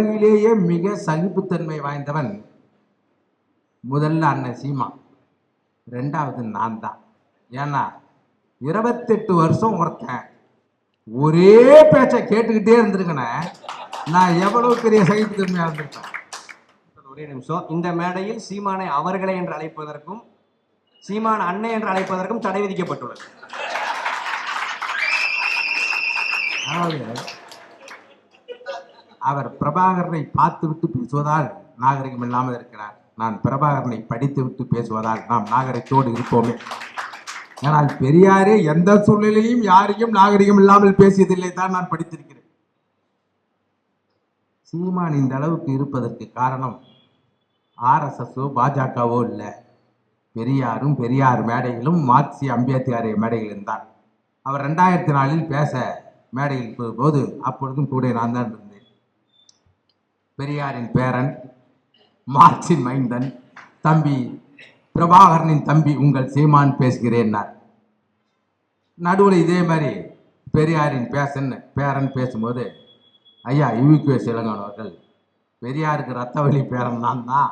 உலகிலேயே மிக சகிப்புத்தன்மை வாய்ந்தவன் முதல்ல அண்ணன் சீமா. ரெண்டாவது நான் தான். ஏன்னா இருபத்தெட்டு வருஷம் ஒருத்தன். ஒரே பேச்சை கேட்டுக்கிட்டே இருந்திருக்கனே நான் எவ்வளவு பெரிய சகிப்புத்தன்மையா இருந்திருப்பேன்? ஒரே நிமிஷம். இந்த மேடையில் சீமானை அவர்களை என்று அழைப்பதற்கும் சீமான் அன்னை என்று அழைப்பதற்கும் தடை விதிக்கப்பட்டுள்ளது. அதாவது அவர் பிரபாகரனை பார்த்துவிட்டு பேசுவதால் நாகரிகம் இல்லாமல் இருக்கிறார். நான் பிரபாகரனை படித்துவிட்டு பேசுவதால் நாம் நாகரிகத்தோடு இருப்போமே. ஆனால் பெரியாரே எந்த சூழ்நிலையும் யாரையும் நாகரிகம் இல்லாமல் பேசியதில்லை தான் நான் படித்திருக்கிறேன். சீமான் இந்த அளவுக்கு இருப்பதற்கு காரணம் ஆர்எஸ்எஸோ பாஜகவோ இல்லை. பெரியாரும் பெரியார் மேடையிலும் மார்க்சிய அம்பேத்கர் மேடையிலும் தான். அவர் ரெண்டாயிரத்தி நாலில் பேச மேடையில் போது அப்பொழுதும் கூட நான் தான் இருந்தேன். பெரியாரின் பேரன் மார்க்சின் மைந்தன் தம்பி பிரபாகரனின் தம்பி உங்கள் சீமான் பேசுகிறேன்னார் நடுவில் இதே மாதிரி பெரியாரின் பேசன் பேரன் பேசும்போது ஐயா யூகே இளங்கன் அவர்கள் பெரியாருக்கு ரத்த வழி பேரன் நான் தான்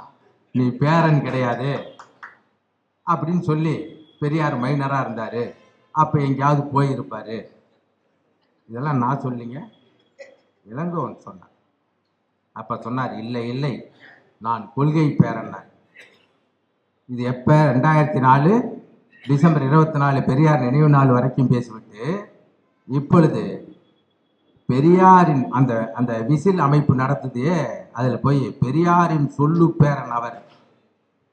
நீ பேரன் கிடையாது அப்படின்னு சொல்லி பெரியார் மைனராக இருந்தார். அப்போ எங்கேயாவது போயிருப்பார். இதெல்லாம் நான் சொல்லிங்க. இளங்கோவன் சொன்னேன். அப்போ சொன்னார் இல்லை இல்லை நான் கொள்கை பேரன்னார். இது எப்போ? ரெண்டாயிரத்தி நாலு டிசம்பர் இருபத்தி நாலு பெரியார் நினைவு நாள் வரைக்கும் பேசிவிட்டு இப்பொழுது பெரியாரின் அந்த அந்த விசில் அமைப்பு நடத்துதே அதில் போய் பெரியாரின் சொல்லு பேரன் அவர்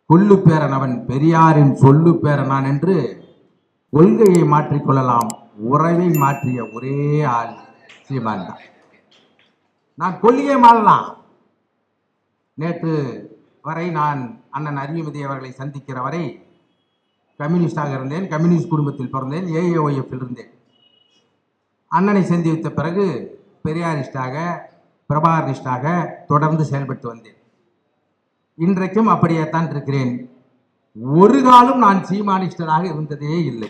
கொல்லு பேரன் அவன் பெரியாரின் சொல்லு பேரனான் என்று கொள்கையை மாற்றிக்கொள்ளலாம் உறவை மாற்றிய ஒரே ஆள் சீமான் தான். நான் கொள்கையை மாறலாம். நேற்று வரை நான் அண்ணன் அறிவுமதி அவர்களை சந்திக்கிற வரை கம்யூனிஸ்டாக இருந்தேன் கம்யூனிஸ்ட் குடும்பத்தில் பிறந்தேன் ஏஏஒஎஃப் இருந்தேன். அண்ணனை சந்தித்த பிறகு பெரியாரிஸ்டாக பிரபாகரிஸ்டாக தொடர்ந்து செயல்பட்டு வந்தேன். இன்றைக்கும் அப்படியே தான் இருக்கிறேன். ஒரு காலம் நான் சீமானிஸ்டராக இருந்ததே இல்லை.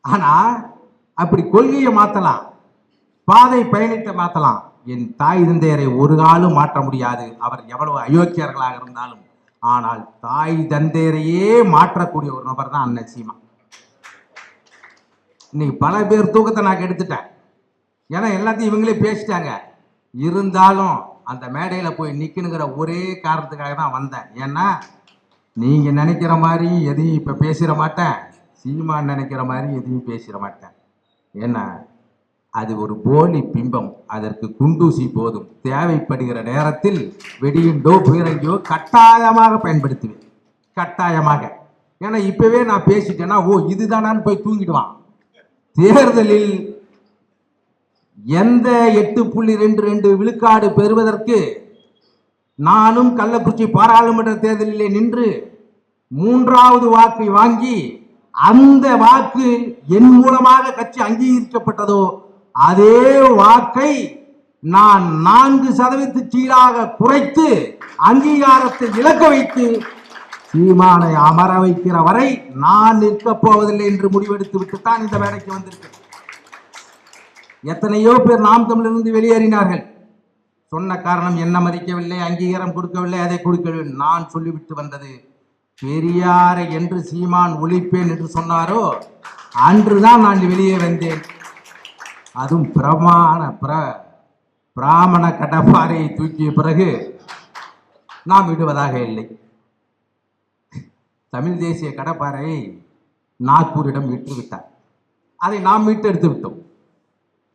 ஆனால் அப்படி கொள்கையை மாற்றலாம் பாதை பயணித்த மாத்தலாம். என் தாய் தந்தையரை ஒரு காலம் மாற்ற முடியாது. அவர் எவ்வளவு அயோக்கியர்களாக இருந்தாலும். ஆனால் தாய் தந்தையரையே மாற்றக்கூடிய ஒரு நபர் தான் அண்ணன் சீமா. இன்னைக்கு பல பேர் தூக்கத்தை நான் கெடுத்துட்டேன். ஏன்னா எல்லாத்தையும் இவங்களே பேசிட்டாங்க. இருந்தாலும் அந்த மேடையில் போய் நிற்கணுங்கிற ஒரே காரணத்துக்காக தான் வந்தேன். ஏன்னா நீங்கள் நினைக்கிற மாதிரி எதையும் இப்போ பேசிட மாட்டேன். சீமான் நினைக்கிற மாதிரி எதையும் பேசிட மாட்டேன். ஏன்னா அது ஒரு போலி பிம்பம். அதற்கு குண்டூசி போதும். தேவைப்படுகிற நேரத்தில் வெடியுண்டோ புயரங்கியோ கட்டாயமாக பயன்படுத்துவேன். கட்டாயமாக. ஏன்னா இப்பவே நான் பேசிட்டேன்னா ஓ இதுதானான்னு போய் தூங்கிடுவான். தேர்தலில் எந்த எட்டு புள்ளி ரெண்டு ரெண்டு விழுக்காடு பெறுவதற்கு நானும் கள்ளக்குறிச்சி பாராளுமன்ற தேர்தலிலே நின்று மூன்றாவது வாக்கை வாங்கி அந்த வாக்கு என் மூலமாக கட்சி அங்கீகரிக்கப்பட்டதோ அதே வாக்கை நான் நான்கு சதவீத கீழாக குறைத்து அங்கீகாரத்தை இழக்க வைத்து சீமானை அமர வைக்கிற வரை நான் நிற்கப் போவதில்லை என்று முடிவெடுத்து விட்டுத்தான் இந்த வேலைக்கு வந்திருக்கேன். எத்தனையோ பேர் நாம் தமிழிலிருந்து வெளியேறினார்கள். சொன்ன காரணம் என்ன மதிக்கவில்லை அங்கீகாரம் கொடுக்கவில்லை அதை கொடுக்கவில்லை நான் சொல்லிவிட்டு வந்தது. பெரியாரை என்று சீமான் ஒழிப்பேன் என்று சொன்னாரோ அன்றுதான் நான் வெளியே வந்தேன். அதுவும் பிரமாண பிர பிராமண கடப்பாரையை தூக்கிய பிறகு நாம் விடுவதாக இல்லை. தமிழ் தேசிய கடப்பாறையை நாக்பூரிடம் விட்டுவிட்டார் அதை நாம் மீட்டெடுத்து விட்டோம்.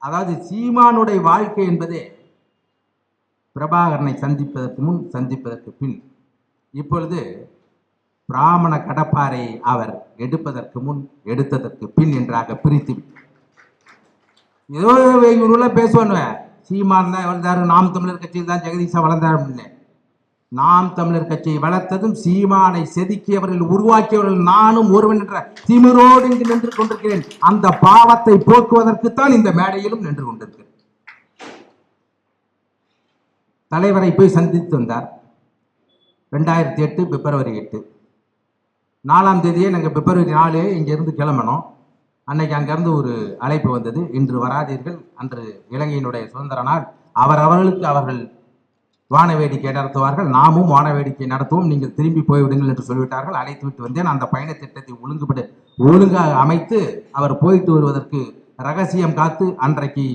அதாவது சீமானுடைய வாழ்க்கை என்பதே பிரபாகரனை சந்திப்பதற்கு முன் சந்திப்பதற்கு பின். இப்பொழுது பிராமண கடப்பாரை அவர் எடுப்பதற்கு முன் எடுத்ததற்கு பின் என்றாக பிரித்து விட்டார். ஏதோ இவருள்ள பேசுவானுவேன் சீமான் தான் வளர்ந்தாரு நாம் தமிழர் கட்சியில் தான் ஜெகதீஷா வளர்ந்தார் அப்படின்னு. நாம் தமிழர் கட்சியை வளர்த்ததும் சீமானை செதுக்கியவர்கள் உருவாக்கியவர்கள் நானும் ஒருவன் என்ற திமிரோடு இங்கு நின்று கொண்டிருக்கிறேன். அந்த பாவத்தை போக்குவதற்குத்தான் இந்த மேடையிலும் நின்று கொண்டிருக்கிறேன். தலைவரை போய் சந்தித்து வந்தார். ரெண்டாயிரத்தி எட்டு பிப்ரவரி எட்டு. நாலாம் தேதியே நாங்கள் பிப்ரவரி நாலு இங்கேருந்து கிளம்பணும். அன்னைக்கு அங்கிருந்து ஒரு அழைப்பு வந்தது. இன்று வராதீர்கள். அன்று இலங்கையினுடைய சுதந்திர நாள் அவர் அவர்களுக்கு அவர்கள் வான வேடிக்கை நடத்துவார்கள். நாமும் வான வேடிக்கை நடத்துவோம். நீங்கள் திரும்பி போய்விடுங்கள் என்று சொல்லிவிட்டார்கள். அழைத்து விட்டு வந்தேன். அந்த பயண திட்டத்தை ஒழுங்குபடு ஒழுங்காக அமைத்து அவர் போயிட்டு வருவதற்கு ரகசியம் காத்து அன்றைக்கு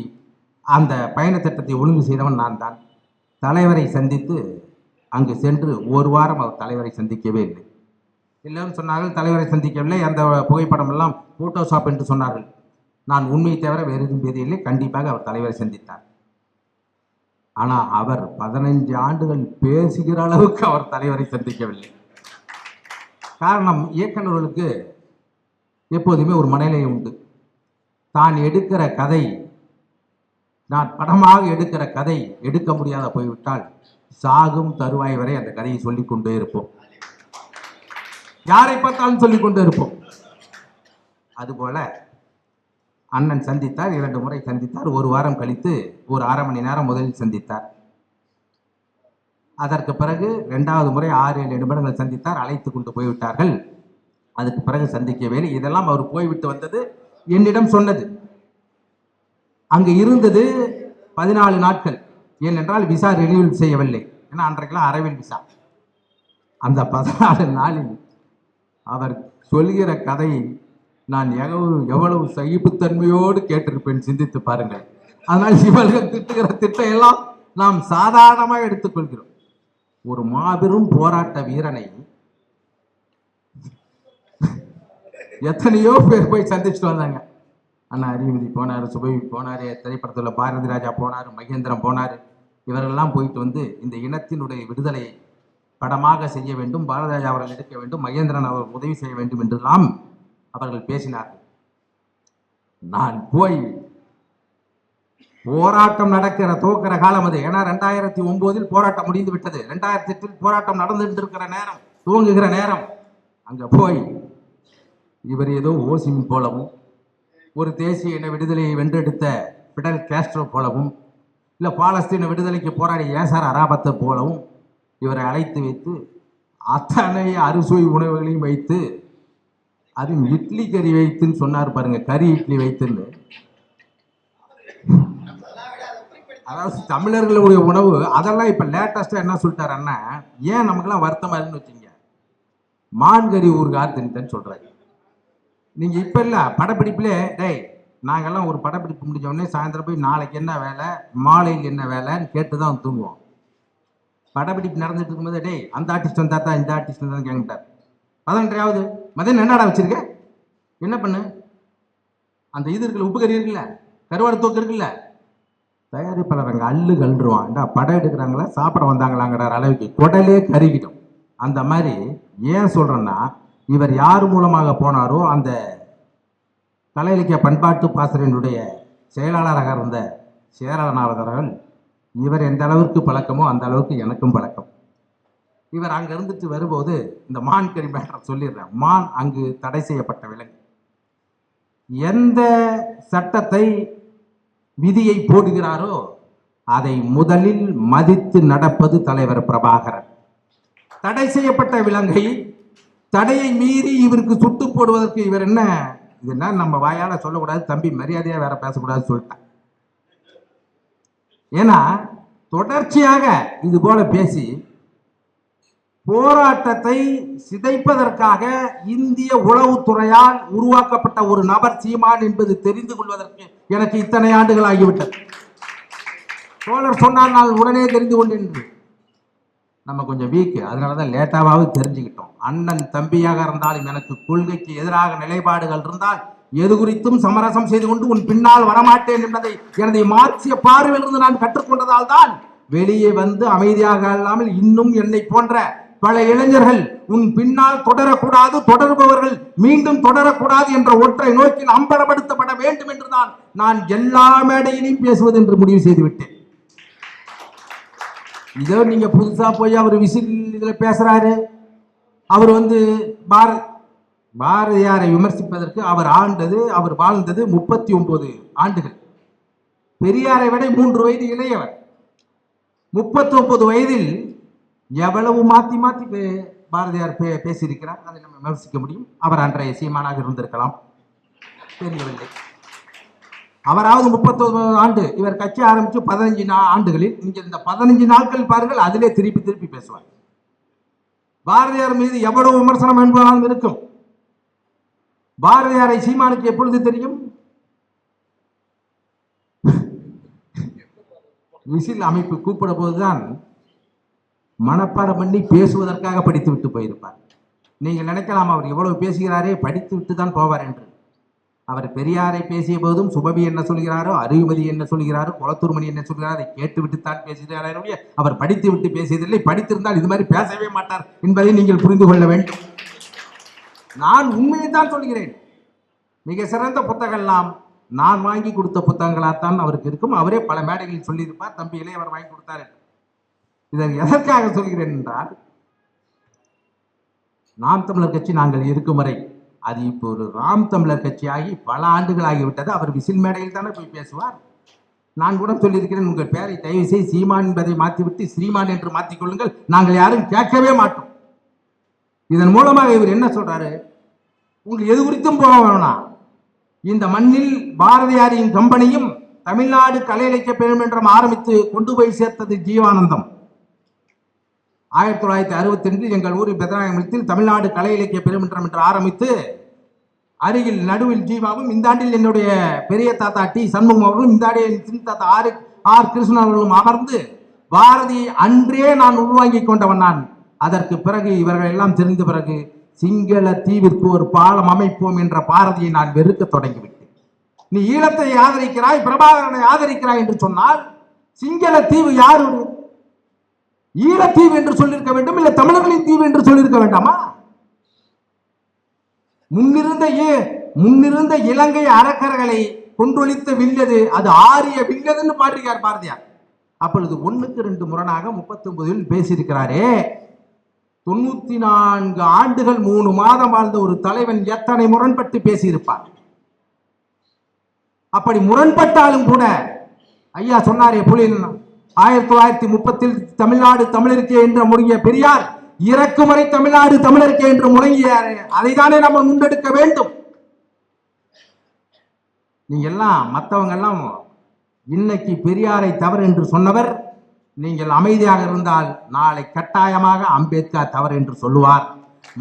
அந்த பயண திட்டத்தை ஒழுங்கு செய்தவன் நான் தான். தலைவரை சந்தித்து அங்கு சென்று ஒரு வாரம் அவர் தலைவரை சந்திக்கவே இல்லை. எல்லோரும் சொன்னார்கள் தலைவரை சந்திக்கவில்லை. அந்த புகைப்படம் எல்லாம் போட்டோஷாப் என்று சொன்னார்கள். நான் உண்மையை தவிர வேறு எதுவும் பேதியில்லை கண்டிப்பாக அவர் தலைவரை சந்தித்தார். ஆனால் அவர் பதினைஞ்சு ஆண்டுகள் பேசுகிற அளவுக்கு அவர் தலைவரை சந்திக்கவில்லை. காரணம் இயக்குநர்களுக்கு எப்போதுமே ஒரு மனநிலை உண்டு. தான் எடுக்கிற கதை நான் படமாக எடுக்கிற கதை எடுக்க முடியாத போய்விட்டால் சாகும் தருவாய் வரை அந்த கதையை சொல்லிக்கொண்டே இருப்போம். யாரை பார்த்தாலும் சொல்லிக் கொண்டு இருப்போம். அதுபோல அண்ணன் சந்தித்தார் இரண்டு முறை சந்தித்தார் ஒரு வாரம் கழித்து ஒரு அரை மணி நேரம் முதலில் சந்தித்தார். அதற்கு பிறகு இரண்டாவது முறை ஆறு ஏழு நிமிடங்கள் சந்தித்தார் அழைத்து கொண்டு போய்விட்டார்கள். அதுக்கு பிறகு சந்திக்கவே இதெல்லாம் அவர் போய்விட்டு வந்தது என்னிடம் சொன்னது. அங்கு இருந்தது பதினாலு நாட்கள். ஏனென்றால் விசா ரெனியூல் செய்யவில்லை. ஏன்னா அன்றைக்கெல்லாம் அரவில் விசா. அந்த பதினாலு நாளில் அவர் சொல்கிற கதை நான் எவ்வளவு எவ்வளவு சகிப்புத்தன்மையோடு கேட்டிருப்பேன் சிந்தித்து பாருங்கள். அதனால் இவர்கள் திட்டுகிற திட்டம் எல்லாம் நாம் சாதாரணமாக எடுத்துக்கொள்கிறோம். ஒரு மாபெரும் போராட்ட வீரனை எத்தனையோ பேர் போய் சந்திச்சுட்டு வந்தாங்க. அண்ணா அறிவிதி போனார் சுபவி போனார் திரைப்படத்தில் பாரதி ராஜா போனார் மகேந்திரம் போனார். இவரெல்லாம் போயிட்டு வந்து இந்த இனத்தினுடைய விடுதலையை படமாக செய்ய வேண்டும் பாரதராஜா அவர்கள் எடுக்க வேண்டும் மகேந்திரன் அவர் உதவி செய்ய வேண்டும் என்றெல்லாம் அவர்கள் பேசினார்கள். நான் போய் போராட்டம் நடக்கிற துவக்கிற காலம் அது. ஏன்னா ரெண்டாயிரத்தி ஒன்பதில் போராட்டம் முடிந்து விட்டது. ரெண்டாயிரத்தி எட்டில் போராட்டம் நடந்துட்டு இருக்கிற நேரம் துவங்குகிற நேரம். அங்க போய் இவர் ஏதோ ஓசிம் போலவும் ஒரு தேசிய இன விடுதலையை வென்றெடுத்த பிடல் கேஸ்ட்ரோ போலவும் இல்லை பாலஸ்தீன விடுதலைக்கு போராடிய ஏசார் அராபத்தை போலவும் இவரை அழைத்து வைத்து அத்தனை அறுசுவை உணவுகளையும் வைத்து அதுவும் இட்லி கறி வைத்துன்னு சொன்னார் பாருங்க கறி இட்லி வைத்துன்னு. அதாவது தமிழர்களுடைய உணவு அதெல்லாம் இப்ப லேட்டஸ்டா என்ன சொல்லிட்டாரு அண்ணா? ஏன் நமக்கெல்லாம் வருத்தமா இருக்குன்னு வச்சுங்க மான்கறி ஊறுகாய் தின்ட்டேன்னு சொல்றாரு. நீங்க இப்ப இல்ல படப்பிடிப்புலே டேய் நாங்கெல்லாம் ஒரு படப்பிடிப்பு முடிஞ்ச உடனே சாயந்தரம் போய் நாளைக்கு என்ன வேலை மாலைக்கு என்ன வேலைன்னு கேட்டு தான் தூங்குவோம். படப்பிடிப்பு நடந்துட்டு இருக்கும்போது டேய் அந்த ஆர்டிஸ்ட் வந்தா தான் இந்த ஆர்டிஸ்ட் வந்தா கேங்கிட்டார் பதினெட்டாவது மதன் என்னடா வச்சிருக்க? என்ன பண்ணு? அந்த இது இருக்குல்ல உப்பு கறி இருக்குல்ல கருவாடு தூக்கு இருக்குல்ல. தயாரிப்பாளர் அங்கே அள்ளு கழுருவான் படம் எடுக்கிறாங்களா? சாப்பிட வந்தாங்களாங்கிற அளவுக்கு குடலே கருகிடும். அந்த மாதிரி ஏன் சொல்கிறேன்னா இவர் யார் மூலமாக போனாரோ அந்த கலை இலக்கிய பண்பாட்டு பாசரனுடைய செயலாளராக இருந்த சேரநாதர் அவர்கள் இவர் எந்த அளவுக்கு பழக்கமோ அந்த அளவுக்கு எனக்கும் பழக்கம். இவர் அங்கே இருந்துட்டு வரும்போது இந்த மான் கறி மேட்டர் சொல்லிடுறேன். மான் அங்கு தடை செய்யப்பட்ட விலங்கு. எந்த சட்டத்தை விதியை போடுகிறாரோ அதை முதலில் மதித்து நடப்பது தலைவர் பிரபாகரன். தடை செய்யப்பட்ட விலங்கை தடையை மீறி இவருக்கு சுட்டு போடுவதற்கு இவர் என்ன? இது நம்ம வாயால் சொல்லக்கூடாது தம்பி மரியாதையாக வேற பேசக்கூடாது சொல்லிட்டேன். ஏன்னா தொடர்ச்சியாக இது போல பேசி போராட்டத்தை சிதைப்பதற்காக இந்திய உளவுத்துறையால் உருவாக்கப்பட்ட ஒரு நபர் சீமான் என்பது தெரிந்து கொள்வதற்கு எனக்கு இத்தனை ஆண்டுகள் ஆகிவிட்டது. தோழர் சொன்னால் நான் உடனே தெரிந்து கொண்டேன். நம்ம கொஞ்சம் வீக்கு அதனால தான் லேட்டாவது தெரிஞ்சுக்கிட்டோம். அண்ணன் தம்பியாக இருந்தாலும் எனக்கு கொள்கைக்கு எதிராக நிலைப்பாடுகள் இருந்தால் எது குறித்தும் சமரசம் செய்து கொண்டு உன் பின்னால் வரமாட்டேன் என்பதை எனது மார்க்சிய பார்வையிலிருந்து நான் கற்றுக்கொண்டதால் தான் வெளியே வந்து அமைதியாக அல்லாமல் இன்னும் என்னை போன்ற பல இளைஞர்கள் உன் பின்னால் தொடரக்கூடாது தொடர்பவர்கள் மீண்டும் தொடரக்கூடாது என்ற ஒற்றை நோக்கில் அம்பலப்படுத்தப்பட வேண்டும் என்றுதான் நான் எல்லா மேடையிலையும் பேசுவது என்று முடிவு செய்துவிட்டேன். இதோ நீங்க புதுசா போய் அவர் விசில் இதுல பேசுறாரு. அவர் வந்து பாரத் பாரதியாரை விமர்சிப்பதற்கு அவர் ஆண்டது அவர் வாழ்ந்தது முப்பத்தி ஒன்பது ஆண்டுகள். பெரியாரை விட மூன்று வயது இளையவர். முப்பத்தி ஒன்பது வயதில் எவ்வளவு மாத்தி மாத்தி பே- பாரதியார் பே பேசியிருக்கிறார் அதை நம்ம விமர்சிக்க முடியும். அவர் அன்றைய சீமானாக இருந்திருக்கலாம். தெரியவில்லை. அவராவது முப்பத்தொன்பது ஆண்டு இவர் கட்சி ஆரம்பிச்சு பதினஞ்சு நா ஆண்டுகளில் இங்கே இந்த பதினஞ்சு நாட்கள் பாருங்கள் அதிலே திருப்பி திருப்பி பேசுவார். பாரதியார் மீது எவ்வளவு விமர்சனம் என்பதாலும் இருக்கும். பாரதியாரை சீமானுக்கு எப்பொழுது தெரியும்? விசில் அமைப்பு கூப்பிட போதுதான் மனப்பாடம் பண்ணி பேசுவதற்காக படித்து விட்டு போயிருப்பார். நீங்கள் நினைக்கலாம் அவர் எவ்வளவு பேசுகிறாரே படித்து விட்டு தான் போவார் என்று. அவர் பெரியாரை பேசிய போதும் சுபவி என்ன சொல்கிறாரோ அருகுமதி என்ன சொல்கிறாரோ குளத்தூர்மணி என்ன சொல்கிறாரோ அதை கேட்டுவிட்டு தான் பேசுகிறாரே அவர் படித்து விட்டு பேசியதில்லை படித்திருந்தால் இது மாதிரி பேசவே மாட்டார் என்பதை நீங்கள் புரிந்து கொள்ள வேண்டும். நான் உண்மையை தான் சொல்கிறேன். மிக சிறந்த புத்தகம்லாம் நான் வாங்கி கொடுத்த புத்தகங்களாகத்தான் அவருக்கு இருக்கும். அவரே பல மேடைகளில் சொல்லியிருப்பார். தம்பி இளையவர் வாங்கி கொடுத்தார் இதை எதற்காக சொல்கிறேன் என்றால் நாம் தமிழர் கட்சி நாங்கள் இருக்கும் வரை அது இப்போ ஒரு ராம் தமிழர் கட்சியாகி பல ஆண்டுகள் ஆகிவிட்டது அவர் விசில் மேடையில் தானே போய் பேசுவார். நான் கூட சொல்லியிருக்கிறேன். உங்கள் பெயரை தயவு செய்து சீமான் என்பதை மாற்றிவிட்டு ஸ்ரீமான் என்று மாற்றிக் கொள்ளுங்கள் நாங்கள் யாரும் கேட்கவே மாட்டோம். இதன் மூலமாக இவர் என்ன சொல்றாரு? உங்களுக்கு எது குறித்தும் போக வேணாம் இந்த மண்ணில் பாரதியாரின் கம்பெனியும் தமிழ்நாடு கலை இலக்கிய பெருமன்றம் ஆரம்பித்து கொண்டு போய் சேர்த்தது ஜீவானந்தம். ஆயிரத்தி தொள்ளாயிரத்தி அறுபத்தி ரெண்டில் எங்கள் ஊரில் பெதநாயகத்தில் தமிழ்நாடு கலை இலக்கிய பெருமன்றம் என்று ஆரம்பித்து அருகில் நடுவில் ஜீவாவும் இந்த ஆண்டில் என்னுடைய பெரிய தாத்தா டி. சண்முகம் அவர்களும் இந்த ஆண்டில் சின்ன தாத்தா ஆர். ஆர். கிருஷ்ணன் அவர்களும் அமர்ந்து பாரதியை அன்றே நான் உள்வாங்கிக் கொண்டவன் நான். அதற்கு பிறகு இவர்கள் எல்லாம் தெரிந்த பிறகு சிங்கள தீவிற்கு ஒரு பாலம் அமைப்போம் என்ற பாரதியை நான் வெறுக்க தொடங்கிவிட்டேன். நீ ஈழத்தை ஆதரிக்கிறாய் பிரபாகரனை ஆதரிக்கிறாய் என்று சொன்னால் சிங்கள தீவு யாருடைய ஈழத்தீவு என்று சொல்லியிருக்க வேண்டும் இல்லை தமிழர்களின் தீவு என்று சொல்லியிருக்க வேண்டாமா? முன்னிருந்த ஏ- முன்னிருந்த இலங்கை அறக்கர்களை கொன்றொழித்த வில்லது அது ஆரிய வில்லதுன்னு பாடுகிறார் பாரதியார்? அப்பொழுது ஒண்ணுக்கு ரெண்டு முரணாக முப்பத்தி ஒன்பதில் பேசியிருக்கிறாரே தொண்ணூத்தி நான்கு ஆண்டுகள் மூணு மாதம் வாழ்ந்த ஒரு தலைவன் எத்தனை முரண்பட்டு பேசியிருப்பார்? அப்படி முரண்பட்டாலும் கூட ஐயா சொன்னாரே புலின் ஆயிரத்தி தொள்ளாயிரத்தி முப்பத்தில் தமிழ்நாடு தமிழருக்கே என்று முழங்கிய பெரியார் இறக்குமுறை தமிழ்நாடு தமிழருக்கே என்று முழங்கியாரே அதைதானே நம்ம முன்னெடுக்க வேண்டும். நீங்க எல்லாம் மற்றவங்க எல்லாம் இன்னைக்கு பெரியாரை தவறு என்று சொன்னவர் நீங்கள் அமைதியாக இருந்தால் நாளை கட்டாயமாக அம்பேத்கர் தவறு என்று சொல்லுவார்.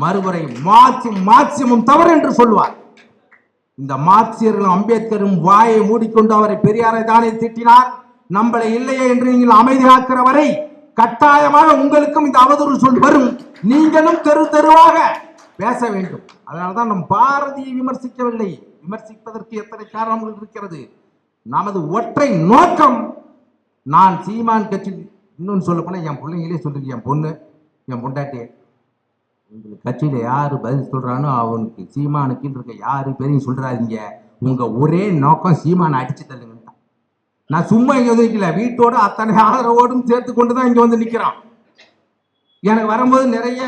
மறுமுறை மார்க்சிம் மார்க்சிமும் தவறு என்று சொல்லுவார். இந்த மார்க்சியர்களும் அம்பேத்கரும் வாயை மூடிக்கொண்டு அவரை பெரியாரை தானே திட்டினார். நம்மளை இல்லையே என்று நீங்கள் அமைதியாக்குற வரை கட்டாயமாக உங்களுக்கும் இந்த அவதூறு சொல் வரும். நீங்களும் தெரு தெருவாக பேச வேண்டும். அதனால்தான் நம் பாரதியை விமர்சிக்கவில்லை. விமர்சிப்பதற்கு எத்தனை காரணங்கள் இருக்கிறது? நமது ஒற்றை நோக்கம் நான் சீமான் கட்சி இன்னொன்று சொல்ல போனால் என் பிள்ளைங்களே சொல்லுங்க என் பொண்ணு என் பொண்டாட்டி. உங்களுக்கு கட்சியில் யார் பதில் சொல்கிறானோ அவனுக்கு சீமானுக்கு இருக்க யார் பேரையும் சொல்கிறாதீங்க உங்கள் ஒரே நோக்கம் சீமானை அடிச்சு தள்ளுங்கன்னு நான் சும்மா இங்கே வந்து நிக்கல வீட்டோட அத்தனை ஆதரவோடும் சேர்த்து கொண்டு தான் இங்கே வந்து நிற்கிறான் எனக்கு வரும்போது நிறைய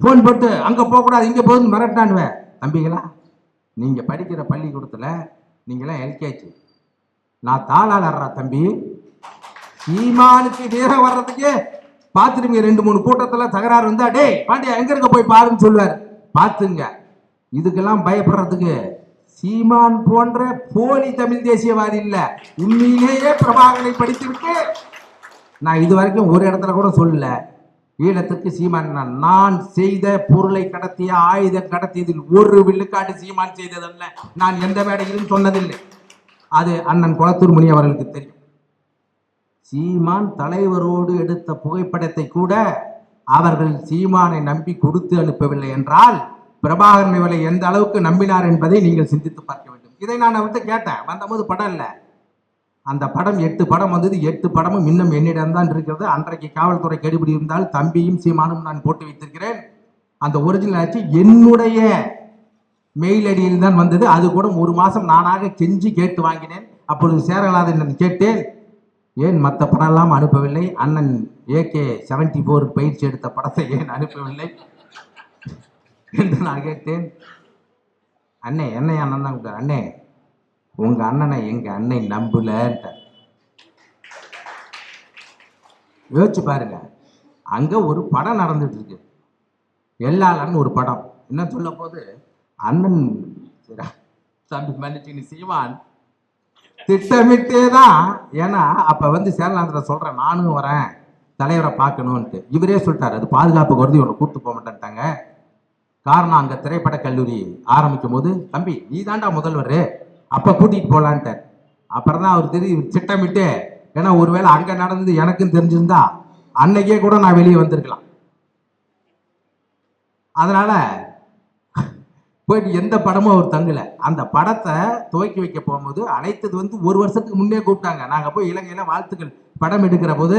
ஃபோன் போட்டு அங்கே போகக்கூடாது இங்கே போகுதுன்னு மிரட்டானுவேன் தம்பிகளா நீங்கள் படிக்கிற பள்ளிக்கூடத்தில் நீங்களாம் எல்கேஜி நான் தாளாளர்றா தம்பி. சீமானுக்கு நேரம் வர்றதுக்கு பார்த்துருங்க ரெண்டு மூணு கூட்டத்தில் தகராறு வந்தா டே பாண்டியா எங்க இருக்க போய் பாருன்னு சொல்லுவார். பார்த்துங்க இதுக்கெல்லாம் பயப்படுறதுக்கு சீமான் போன்ற போலி தமிழ் தேசியவாதி இல்லை. உண்மையிலேயே பிரபாகரை படித்துவிட்டு நான் இது வரைக்கும் ஒரு இடத்துல கூட சொல்லல. ஈழத்துக்கு சீமான் நான் செய்த பொருளை கடத்திய ஆயுதம் கடத்தியதில் ஒரு வில்லுக்காட்டு சீமான் செய்ததல்ல. நான் எந்த மேடையிலும் சொன்னதில்லை. அது அண்ணன் குளத்தூர் முனி அவர்களுக்கு தெரியும். சீமான் தலைவரோடு எடுத்த புகைப்படத்தை கூட அவர்கள் சீமானை நம்பி கொடுத்து அனுப்பவில்லை என்றால் பிரபாகரன் இவளை எந்த அளவுக்கு நம்பினார் என்பதை நீங்கள் சிந்தித்து பார்க்க வேண்டும். இதை நான் அவர்கிட்ட கேட்டேன். வந்தபோது படம் இல்லை. அந்த படம் எட்டு படம் வந்தது. எட்டு படமும் இன்னும் என்னிடம் தான் இருக்கிறது. அன்றைக்கு காவல்துறை கெடுபிடி இருந்தால் தம்பியும் சீமானும் நான் போட்டு வைத்திருக்கிறேன். அந்த ஒரிஜினல் ஆச்சு. என்னுடைய மெயில் அடியில் தான் வந்தது. அது கூட ஒரு மாதம் நானாக கெஞ்சி கேட்டு வாங்கினேன். அப்பொழுது சேரலாதன் நான் கேட்டேன். ஏன் மற்ற படம்லாம் அனுப்பவில்லை? அண்ணன் ஏகே செவன்டி ஃபோர் பயிற்சி எடுத்த படத்தை ஏன் அனுப்பவில்லை? என்று நான் கேட்டேன். அண்ணே என்னை அண்ணன் தான் கூப்பிட்டார். அண்ணே உங்கள் அண்ணனை எங்கள் அண்ணனை நம்பலன்ட்ட யோசிச்சு பாருங்க. அங்கே ஒரு படம் நடந்துட்டு இருக்கு. எல்லாளன்னு ஒரு படம். என்ன சொல்ல போது அண்ணன் தம்பி மன்னிச்சு நீ சீமான். திட்டமிட்டே தான் ஏன்னா அப்ப வந்து சேரலாந்திர சொல்றேன் நானும் வரேன் தலைவரை பார்க்கணும்ன்ட்டு. இவரே சொல்லிட்டாரு அது பாதுகாப்பு கருதி ஒன்று கூப்பிட்டு போக மாட்டேன்ட்டாங்க. காரணம் அங்கே திரைப்பட கல்லூரி ஆரம்பிக்கும் போது தம்பி நீ தாண்டா முதல்வர் அப்போ கூட்டிகிட்டு போகலான்ட்டு அப்புறம் தான் அவர் தெரியும் திட்டமிட்டு ஏன்னா ஒருவேளை அங்கே நடந்தது எனக்கும் தெரிஞ்சிருந்தா அன்னைக்கே கூட நான் வெளியே வந்திருக்கலாம். அதனால போயிட்டு எந்த படமும் அவர் தங்கல. அந்த படத்தை துவக்கி வைக்க போகும்போது அழைத்தது வந்து ஒரு வருஷத்துக்கு முன்னே கூப்பிட்டாங்க. நாங்கள் போய் இலங்கையில் வாழ்த்துக்கள். படம் எடுக்கிற போது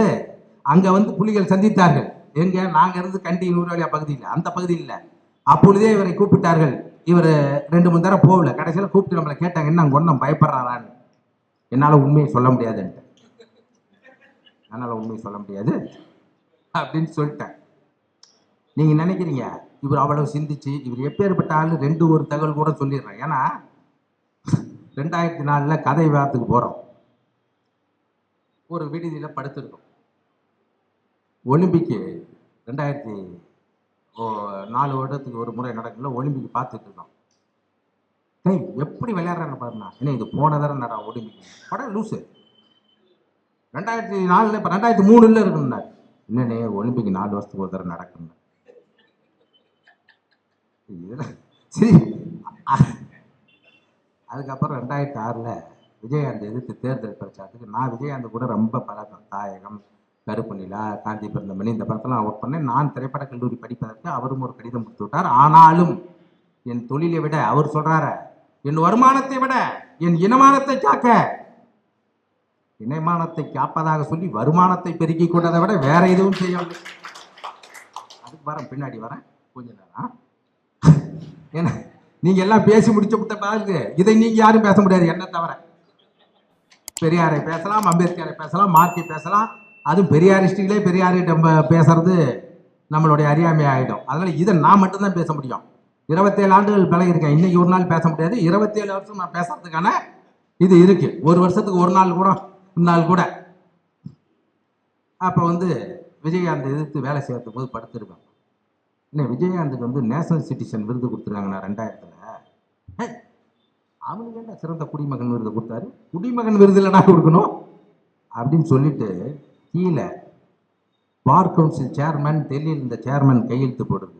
அங்கே வந்து புலிகள் சந்தித்தார்கள். எங்க? நாங்கள் இருந்து கண்டி நூறாளியா பகுதியில். அந்த பகுதியில் அப்பொழுதே இவரை கூப்பிட்டார்கள். இவர் ரெண்டு மூணு தரம் போகல. கடைசியில் கூப்பிட்டு நம்மளை கேட்டாங்க என்ன அங்க ஒன்றும் பயப்படுறாரான்னு? என்னால் உண்மையை சொல்ல முடியாதுன்ட்டு என்னால் உண்மையை சொல்ல முடியாது அப்படின்னு சொல்லிட்டேன். நீங்கள் நினைக்கிறீங்க? இவர் அவ்வளவு சிந்திச்சு இவர் எப்பேற்பட்ட ஆள் ரெண்டு ஒரு தகவல் கூட சொல்லிடுறேன். ஏன்னா ரெண்டாயிரத்தி நாலில் கதை விவாதத்துக்கு போகிறோம் ஒரு விடுதியில் படுத்திருக்கோம். ஒலிம்பிக்கு ரெண்டாயிரத்தி ஓ நாலு வருடத்துக்கு ஒரு முறை நடக்கல ஒலிம்பிக் பார்த்துட்டு இருந்தோம். டேய் எப்படி விளையாடுறான்னு பாருண்ணா. ஏன்னா இது போன தடவை நடா ஒலிம்பிக் படம் லூஸு ரெண்டாயிரத்தி நாலுல இப்போ ரெண்டாயிரத்தி மூணுல இருக்குன்னாரு என்னண்ணே ஒலிம்பிக் நாலு வருஷத்துக்கு ஒரு தடவை நடக்குன்னு சரி. அதுக்கப்புறம் ரெண்டாயிரத்தி ஆறில் விஜயகாந்த் எதிர்த்து தேர்தல் பிரச்சாரத்துக்கு நான் விஜயகாந்த் கூட ரொம்ப பழக்கம். தாயகம் கருப்பு நிலா காந்தி பிறந்தமணி இந்த படத்தெல்லாம் ஒர்க் பண்ணேன். நான் திரைப்பட கல்லூரி படிப்பதற்கு அவரும் ஒரு கடிதம் கொடுத்து விட்டார். ஆனாலும் என் தொழிலை விட அவர் சொல்கிறார என் வருமானத்தை விட என் இனமானத்தை காக்க. இனமானத்தை காப்பதாக சொல்லி வருமானத்தை பெருக்கிக் கொண்டதை விட வேற எதுவும் செய்யவில்லை அதுக்கு வரேன் பின்னாடி வரேன். கொஞ்ச நேரம் ஏன்னா நீங்க எல்லாம் பேசி முடிச்ச விட்ட பாருங்க. இதை நீங்க யாரும் பேச முடியாது. என்ன தவிர. பெரியாரை பேசலாம் அம்பேத்கரை பேசலாம் மார்க்கை பேசலாம். அதுவும் பெரியாரிஸ்டுகளே பெரியார்கிட்ட பேசுறது நம்மளுடைய அறியாமை ஆகிடும் அதனால இதை நான் மட்டும்தான் பேச முடியும். இருபத்தேழு ஆண்டுகள் பழகிருக்கேன் இன்னைக்கு ஒரு நாள் பேச முடியாது. இருபத்தேழு வருஷம் நான் பேசுறதுக்கான இது இருக்கு. ஒரு வருஷத்துக்கு ஒரு நாள் கூட ஒரு நாள் கூட. அப்போ வந்து விஜயகாந்த் எதிர்த்து வேலை செய்யறதுக்கு போது படுத்திருக்கோம். என்ன விஜயகாந்துக்கு வந்து நேஷனல் சிட்டிசன் விருது கொடுத்துருக்காங்கண்ணா ரெண்டாயிரத்தில். அவனுக்கு என்ன சிறந்த குடிமகன் விருது கொடுத்தாரு? குடிமகன் விருது இல்லைனா கொடுக்கணும். அப்படின்னு சொல்லிட்டு கீழே பார் கவுன்சில் சேர்மேன் டெல்லியில் இந்த சேர்மேன் கையெழுத்து போடுது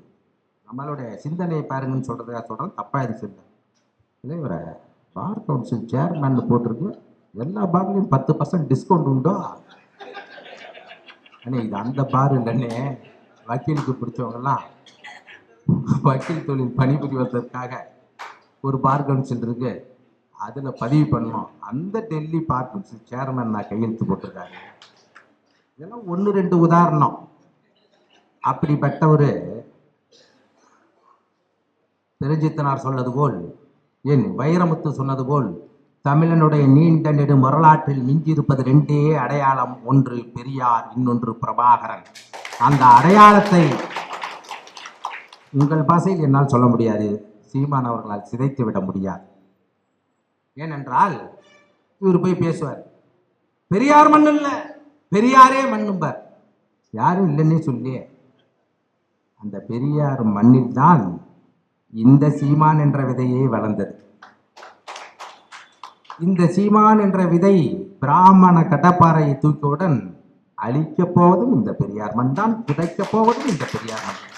நம்மளுடைய சிந்தனையை பாருங்கன்னு சொல்றதுக்காக சொல்கிறேன் தப்பாக இது சிந்தனை இல்லை இவரை பார் கவுன்சில் சேர்மேன் போட்டிருக்கு. எல்லா பார்லையும் பத்து பர்சன்ட் டிஸ்கவுண்ட் உண்டோ? அண்ணே இது அந்த பார் இல்லைண்ணே. வக்கீலுக்கு பிடிச்சவங்கலாம் வக்கீல் தொழில் பணிபுரிவதற்காக ஒரு பார் கவுன்சில் இருக்கு அதில் பதிவு பண்ணோம் அந்த டெல்லி பார் கவுன்சில் சேர்மன் நான் கையெழுத்து போட்டிருக்காரு. இதெல்லாம் ஒன்று ரெண்டு உதாரணம். அப்படிப்பட்ட ஒரு பெருஞ்சித்தனார் சொன்னது போல் என் வைரமுத்து சொன்னது போல் தமிழனுடைய நீண்ட நெடு வரலாற்றில் மிஞ்சியிருப்பது ரெண்டே அடையாளம் ஒன்று பெரியார் இன்னொன்று பிரபாகரன். அந்த அடையாளத்தை உங்கள் பாசையில் என்னால் சொல்ல முடியாது. சீமான் அவர்களால் சிதைத்து விட முடியாது. ஏனென்றால் இவர் போய் பேசுவார். பெரியார் மண் இல்லை. பெரியாரே மண்ணும்பார். யாரும் இல்லைன்னே சொல்லியே. அந்த பெரியார் மண்ணில் தான் இந்த சீமான் என்ற விதையே வளர்ந்தது. இந்த சீமான் என்ற விதை பிராமண கடப்பாறையை தூக்கியவுடன் அழிக்கப் போவதும் இந்த பெரியார் மண் தான் புதைக்கப் போவதும் இந்த பெரியார் மண்